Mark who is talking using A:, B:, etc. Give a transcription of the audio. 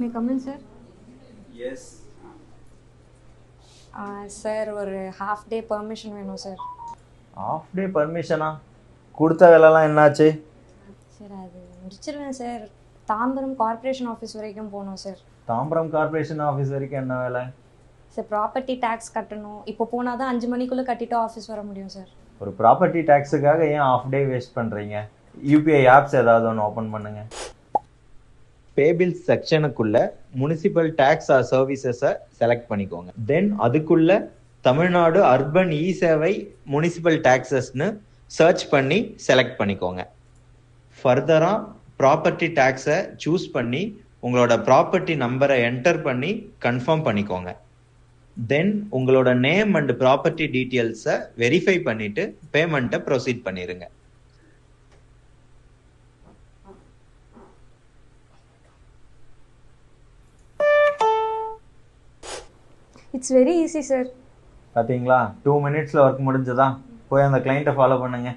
A: May come in sir
B: yes
A: sir ஒரு half day permission வேணும் sir
C: half day பர்மிஷனா கொடுத்த வேலைலாம் என்னாச்சு?
A: சார் அது முடிச்சிருவேன் சார் தாம்பரம் கார்ப்பரேஷன் ஆஃபீஸ் வரைக்கும் போகணும் சார்
C: தாம்பரம் கார்ப்பரேஷன் ஆஃபீஸ் வரைக்கும் என்ன வேலை?
A: சார் ப்ராப்பர்ட்டி டேக்ஸ் கட்டணும். இப்போ போனால் தான் அஞ்சு மணிக்குள்ளே கட்டிட்டு ஆஃபீஸ் வர முடியும் சார்
C: ஒரு ப்ராப்பர்ட்டி டேக்ஸுக்காக ஏன் ஆஃப் டே வேஸ்ட் பண்ணுறீங்க யூபிஐ ஆப்ஸ் ஏதாவது ஒன்று ஓப்பன் பண்ணுங்க. பேபிள்ஸ் செக்ஷனுக்குள்ள முனிசிபல் டேக்ஸ் ஆர் சர்வீசஸை செலக்ட் பண்ணிக்கோங்க. தென் அதுக்குள்ள தமிழ்நாடு அர்பன் இ சேவை முனிசிபல் டேக்ஸஸ்னு சர்ச் பண்ணி செலக்ட் பண்ணிக்கோங்க. ஃபர்தராக ப்ராப்பர்ட்டி டேக்ஸை சூஸ் பண்ணி உங்களோட ப்ராப்பர்ட்டி நம்பரை என்டர் பண்ணி கன்ஃபார்ம் பண்ணிக்கோங்க. தென் உங்களோட நேம் அண்ட் ப்ராப்பர்ட்டி டீட்டெயில்ஸை வெரிஃபை பண்ணிட்டு பேமெண்ட்டை ப்ரொசீட் பண்ணிடுங்க
A: இட்ஸ் வெரி ஈஸி சார்
C: பார்த்தீங்களா டூ மினிட்ஸில் ஒர்க் முடிஞ்சதா? போய் அந்த கிளைண்ட்டை ஃபாலோ பண்ணுங்கள்